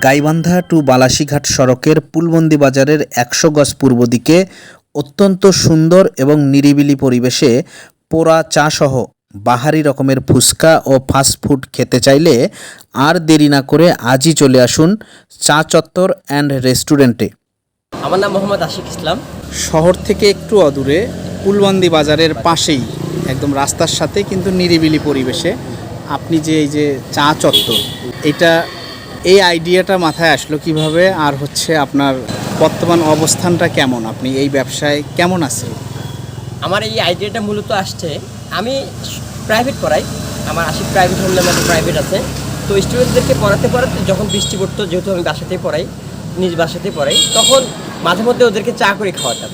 Gaibandha two Balasighat সড়কের পুলবন্দি বাজারের একশো গজ পূর্ব দিকে অত্যন্ত সুন্দর এবং নিরিবিলি পরিবেশে পোড়া চা সহ বাহারি রকমের ফুচকা ও ফাস্টফুড খেতে চাইলে আর দেরি না করে আজই চলে আসুন চা চত্বর অ্যান্ড রেস্টুরেন্টে। আমার নাম মোহাম্মদ আশিক ইসলাম। শহর থেকে একটু অদূরে পুলবন্দি বাজারের পাশেই একদম রাস্তার সাথে কিন্তু নিরিবিলি পরিবেশে। আপনি যে এই যে চা চত্বর এটা এই আইডিয়াটা মাথায় আসলো কীভাবে আর হচ্ছে আপনার বর্তমান অবস্থানটা কেমন? আপনি এই ব্যবসায় কেমন আছেন? আমার এই আইডিয়াটা মূলত আসছে, আমি প্রাইভেট পড়াই আমার আশিক প্রাইভেট হোম নামে প্রাইভেট আছে। তো স্টুডেন্টদেরকে পড়াতে পড়াতে যখন বৃষ্টি পড়তো, যেহেতু আমি বাসাতেই পড়াই, নিজ বাসাতেই পড়াই, তখন মাঝে মধ্যে ওদেরকে চা করে খাওয়াতাম।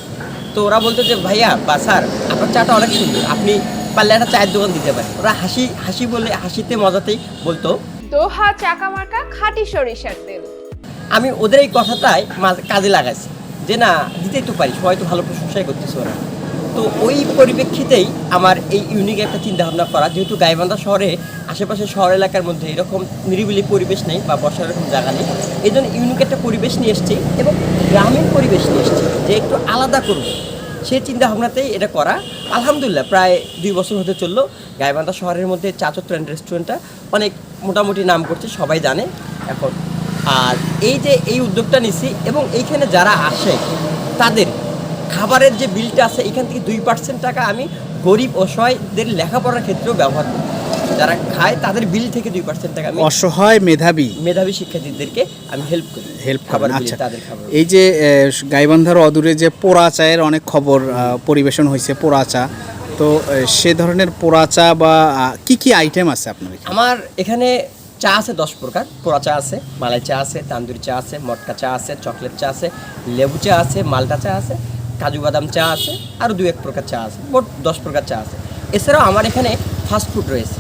তো ওরা বলতো যে, ভাইয়া, বা স্যার, আপনার চাটা অনেক সুন্দর। আপনি পারলে একটা চায়ের দোকান দিতে পারেন। ওরা হাসি হাসি বলে, হাসিতে, মজাতেই বলতো। দোহা চাকা মার্কা খাঁটি সরিষার তেল। আমি ওদের এই কথাটাই কাজে লাগাইছি, যে না, দিতেই তো পারি, সবাই তো ভালো প্রশংসাই করতেছে ওরা। তো ওই পরিপ্রেক্ষিতেই আমার এই ইউনিক একটা চিন্তা ভাবনা করা, যেহেতু গাইবান্ধা শহরে, আশেপাশে শহর এলাকার মধ্যে এরকম নিরিবিলি পরিবেশ নেই বা বসার এরকম জায়গা নেই, এই জন্য ইউনিক একটা পরিবেশ নিয়ে এসছি এবং গ্রামীণ পরিবেশ নিয়ে এসছি, যে একটু আলাদা করব। সেই চিন্তা ভাবনাতেই এটা করা। আলহামদুলিল্লাহ, প্রায় দুই বছর হতে চলল। গাইবান্ধা শহরের মধ্যে চা ট্রেন্ড রেস্টুরেন্টটা অনেক মোটামুটি নাম করছে, সবাই জানে এখন। আর এই যে এই উদ্যোগটা নিছি এবং এইখানে যারা আসে, তাদের খাবারের যে বিলটা আছে, এখান থেকে দুই পার্সেন্ট টাকা আমি গরিব অসহায়দের লেখাপড়ার ক্ষেত্রেও ব্যবহার করি যারা খায় তাদের বিল থেকে দুই পার্সেন্ট টাকা আমি অসহায় মেধাবী মেধাবী শিক্ষার্থীদেরকে আমি হেল্প করি হেল্প খাবার আচ্ছা। তাদের খাবার এই যে গাইবান্ধার অদূরে যে পোড়া চায়ের অনেক খবর পরিবেশন হয়েছে পোড়া চা তো সে ধরনের পোড়া চা বা কি কি আইটেম আছে আপনার আমার এখানে চা আছে দশ প্রকার। পোড়া চা আছে মালাই চা আছে তান্দুরি চা আছে মটকা চা আছে চকলেট চা আছে লেবু চা আছে মালটা চা আছে কাজু বাদাম চা আছে আরও দু এক প্রকার চা আছে মোট দশ প্রকার চা আছে। এছাড়াও আমার এখানে ফাস্টফুড রয়েছে।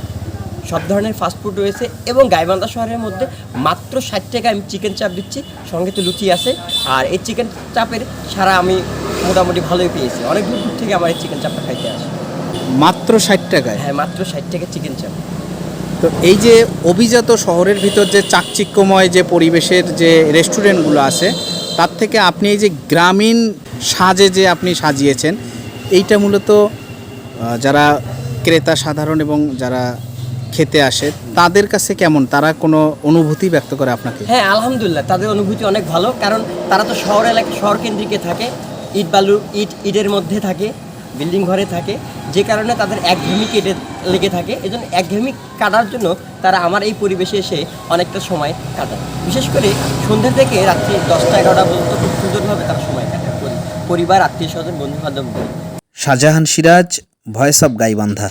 সব ধরনের ফাস্ট ফুড রয়েছে এবং গাইবান্ধা শহরের মধ্যে মাত্র ষাট টাকা আমি চিকেন চাপ দিচ্ছি সঙ্গে তো লুচি আছে। আর এই চিকেন চাপের সারা আমি মোটামুটি ভালোই পেয়েছি। অনেক দূর দূর থেকে আমার এই চিকেন চাপটা খাইতে আসে। মাত্র ষাট টাকায়? হ্যাঁ মাত্র ষাট টাকা চিকেন চাপ তো এই যে অভিজাত শহরের ভিতর যে চাকচিক্যময় যে পরিবেশের যে রেস্টুরেন্টগুলো আছে তার থেকে আপনি এই যে গ্রামীণ সাজে যে আপনি সাজিয়েছেন এইটা মূলত যারা ক্রেতা সাধারণ এবং যারা খেতে আসে তাদের কাছে কেমন? তারা কোনো অনুভূতি ব্যক্ত করে আপনাকে? হ্যাঁ আলহামদুলিল্লাহ তাদের অনুভূতি অনেক ভালো কারণ তারা তো শহর এলাকা শহর কেন্দ্রিকে থাকে ইট বালু ইট ইটের মধ্যে থাকে বিল্ডিং ঘরে থাকে যে কারণে তাদের একঘেয়েমি কেটে লেগে থাকে এই জন্য একঘেয়েমি কাটার জন্য তারা আমার এই পরিবেশে এসে অনেকটা সময় কাটায়। বিশেষ করে সন্ধ্যা থেকে রাত্রি দশটা এগারোটা পর্যন্ত খুব সুন্দরভাবে তারা সময় কাটায় পরিবার আত্মীয় স্বজন বন্ধু বান্ধব শাহজাহান সিরাজ ভয়েস অব গাইবান্ধা।